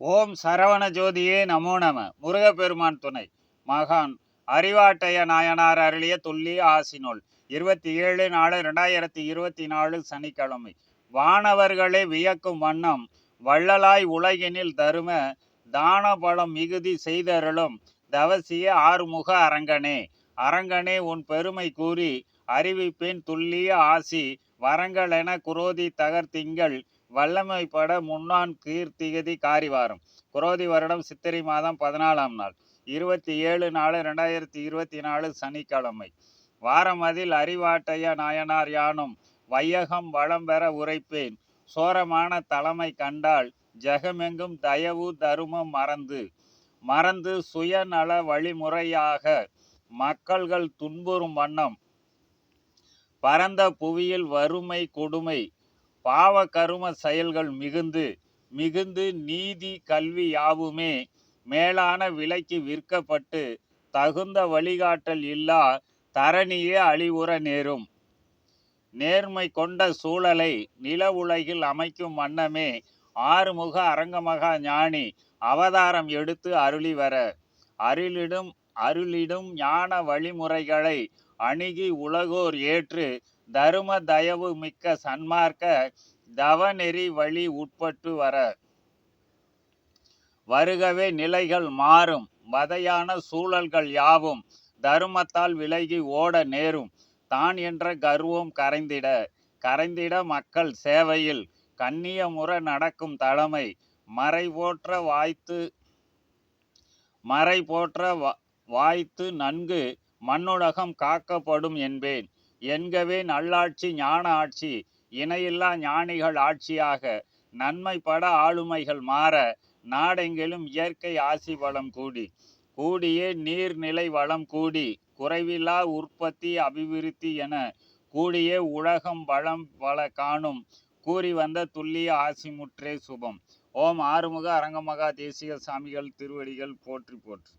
ஓம் சரவண ஜோதியே நமோ நம. முருகப்பெருமான் துணை. மகான் அறிவாட்டைய நாயனார் அருளிய துல்லிய ஆசினோல் இருபத்தி ஏழு நாலு ரெண்டாயிரத்தி இருபத்தி நாலு சனிக்கிழமை. வானவர்களை வியக்கும் வண்ணம் வள்ளலாய் உலகினில் தரும தான பலம் மிகுதி செய்தருளும் தவசிய ஆறுமுக அரங்கனே. அரங்கனே உன் பெருமை கூறி அறிவிப்பின் துல்லிய ஆசி. வரங்களென குரோதி தகர்த்திங்கள். வல்லமை பட முன்னான் கீர்த்திகதி காரிவாரம். குரோதி வருடம் சித்திரை மாதம் பதினாலாம் நாள். இருபத்தி ஏழு நாலு ரெண்டாயிரத்தி இருபத்தி நாலு சனிக்கிழமை. வாரம் அதில் அறிவாட்டைய நாயனார் யானும் வையகம் வளம் பெற உரைப்பேன். சோரமான தலைமை கண்டால் ஜெகமெங்கும் தயவு தருமம் மறந்து மறந்து சுயநல வழிமுறையாக மக்கள்கள் துன்புறும் வண்ணம் பரந்த புவியில் வறுமை கொடுமை பாவ கரும செயல்கள் மிகுந்து மிகுந்து நீதி கல்வி யாவுமே மேலான விலைக்கு விற்கப்பட்டு தகுந்த வழிகாட்டல் இல்லா தரணியே அழிவுற நேரும். நேர்மை கொண்ட சூழலை நில உலகில் அமைக்கும் வண்ணமே ஆறுமுக அரங்கமகா ஞானி அவதாரம் எடுத்து அருளி வர. அருளிடும் அருளிடும் ஞான வழிமுறைகளை அணுகி உலகோர் ஏற்று தரும தயவு மிக்க சன்மார்க்க தவநெறி வழி உட்பட்டு வர. வருகவே நிலைகள் மாறும். வதையான சூழல்கள் யாவும் தருமத்தால் விலகி ஓட நேரும். தான் என்ற கர்வம் கரைந்திட. கரைந்திட மக்கள் சேவையில். கண்ணிய முறை நடக்கும் தலைமை. மறை போற்ற வாய்த்து மறை போற்ற வாய்த்து நன்கு மண்ணுலகம் காக்கப்படும் என்பேன். என்கவே நல்லாட்சி ஞான ஆட்சி இணையில்லா ஞானிகள் ஆட்சியாக நன்மை பட ஆளுமைகள் மாற நாடெங்கிலும் இயற்கை ஆசி வளம் கூடி கூடியே நீர்நிலை வளம் கூடி குறைவில்லா உற்பத்தி அபிவிருத்தி என கூடியே உலகம் வளம் வள காணும் கூறி வந்த துல்லிய ஆசி முற்றே சுபம். ஓம் ஆறுமுக அரங்கமகா தேசிய சாமிகள் திருவடிகள் போற்றி போற்றி.